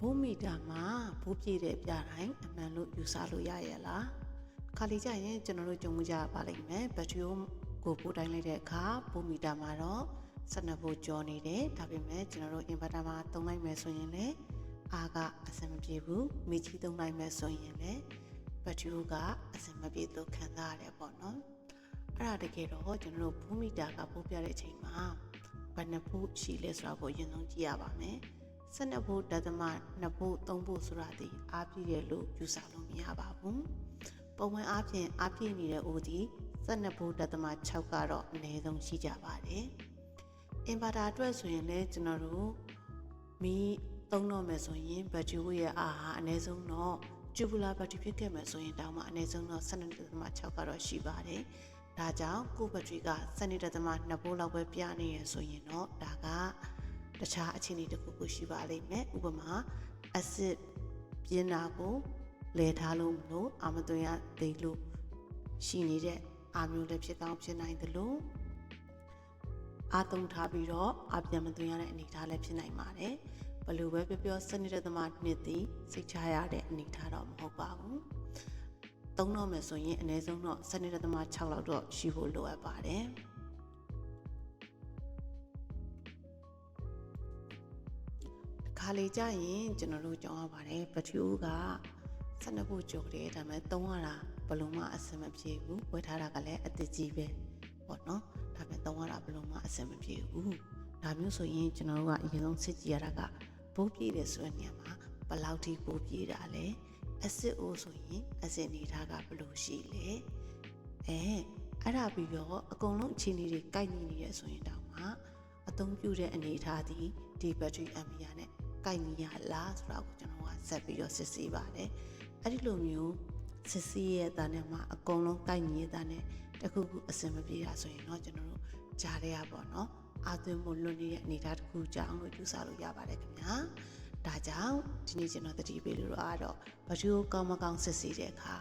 ဘိုးမီတာမှာဘိုးပြည့်တဲ့ပြတိုင်းအမှန်လို့ယူဆလို့ရရဲ့လားခါလီကြရင်ကျွန်တော်တို့ကြုံမှုကြပါလိမ့်မယ်ဘက်ထရီကိုပို့တိုင်းလိုက်တဲ့အခါဘိုးမီတာမှာတော့12ဘို့ကျော်နေတယ်ဒါပေမဲ့ကျွန်တော်တို့ inverter မှာသုံးလိုက်မယ်ဆိုရင်လည်းအားကအဆင်မပြေဘူးမိချီသုံးလိုက်မယ်ဆိုရင်လည်းဘက်ထရီကအဆင်မပြေလို့ခံစားရတယ်ပေါ့နော်အဲ့ဒါတကယ်တော့ကျွန်တော်တို့ဘိုးမီတာကပို့ပြတဲ့အချိန်မှာဘယ်နှဖို့ရှိလဲဆိုတာကိုအရင်ဆုံးကြည့်ရပါမယ် 12ဘို့ဒသမ2ဘို့3ဘို့ဆိုတာဒီအားပြည့်တယ်လို့ယူဆလို့မရပါဘူးပုံမှန်အားဖြင့်အားပြည့်နေတဲ့အိုဒီ12ဘို့ဒသမ6ကတော့အနည်းဆုံးရှိကြပါတယ်အင်ဗာတာအတွက်ဆိုရင်လည်းကျွန်တော်တို့မီးသုံးတော့မယ်ဆိုရင်ဘက်ထရီရဲ့အားဟာအနည်းဆုံးတော့ကျူပူလာဘက်ထရီဖြစ်ခဲ့မယ်ဆိုရင်တောင်မှအနည်းဆုံးတော့12.6ကတော့ရှိပါတယ်။ဒါကြောင့်ကိုယ့်ဘက်ထရီက12.2ဘိုးလောက်ပဲပြနေရဆိုရင်တော့ဒါက တခြားအခြေအနေတစ်ခုခုရှိပါလိမ့်မယ်။ဥပမာအဆစ်ပြင်းတာကိုလဲထားလို့မလို့အာမသွင်းရသေးလို့ရှိနေတဲ့အာမျိုးလည်းဖြစ်ကောင်းဖြစ်နိုင်တယ်လို့အာသုံးထားပြီးတော့အပြန်မသွင်းရတဲ့အနေအထားလည်းဖြစ်နိုင်ပါတယ်ဘယ်လိုပဲပြောပြောစနစ်တဲ့သမားနှစ်သည်စိတ်ချရတဲ့အနေအထားတော့မဟုတ်ပါဘူးသုံးတော့မယ်ဆိုရင်အနည်းဆုံးတော့စနစ်တဲ့သမား6လောက်တော့ရှိဖို့လိုအပ်ပါတယ် ခါလေကြရင်ကျွန်တော်တို့ကြောင်းရပါတယ်ဘက်ထရီက12ခုကျော်တယ်ဒါပေမဲ့သုံးရတာဘလုံးမအဆင်မပြေဘူးဝယ်ထားတာကလည်းအသစ်ကြီးပဲပေါ့နော်ဒါပေမဲ့သုံးရတာဘလုံးမအဆင်မပြေဘူးဒါမျိုးဆိုရင်ကျွန်တော်တို့ကအရင်ဆုံးစစ်ကြည့်ရတာကဘိုးပြေးတယ်ဆိုတဲ့နေရာမှာဘယ်လောက်ထိဘိုးပြေးတာလဲအစစ်အိုးဆိုရင်အစစ်နေထားကဘယ်လိုရှိလဲအဲအဲ့ဒါပြီးတော့အကုန်လုံးအခြေအနေတွေကိုက်ညီနေရဆိုရင်တောင်မှအသုံးပြုတဲ့အနေအထားဒီဒီဘက်ထရီအမ်ပီယာနဲ့ ကိုက်ညီရလားဆိုတာကိုကျွန်တော်ကဆက်ပြီးတော့စစ်ဆေးပါတယ်အဲ့ဒီလိုမျိုးစစ်ဆေးရတဲ့နဲ့မှအကုန်လုံးကိုက်ညီရတဲ့နဲ့တခုခုအစင်မပြေတာဆိုရင်တော့ကျွန်တော်တို့ကြားရရပါတော့အာသွင်းမှုလွတ်နေတဲ့အနေအထားတစ်ခုကြောင့်လို့ယူဆလို့ရပါတယ်ခင်ဗျာဒါကြောင့်ဒီနေ့ကျွန်တော်တတိပေးလို့တော့ကတော့ဘက်ထရီကိုကောင်းမကောင်းစစ်ဆေးတဲ့အခါ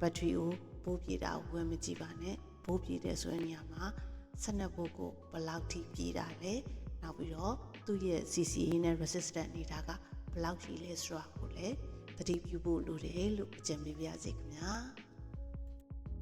ဘက်ထရီကိုပိုးပြေတာဝယ်မကြည့်ပါနဲ့ဘိုးပြေတဲ့ဆိုတဲ့နေရာမှာ12ဘိုးကိုဘယ်လောက်ထိပြေတာလဲ နောက်ပြီးတော့သူ့ရဲ့ CCA နဲ့ resistant နေတာကဘယ်လောက်ရှိလဲဆိုတာကိုလည်းသတိပြုဖို့လိုတယ်လို့အကြံပေးပါရစေခင်ဗျာ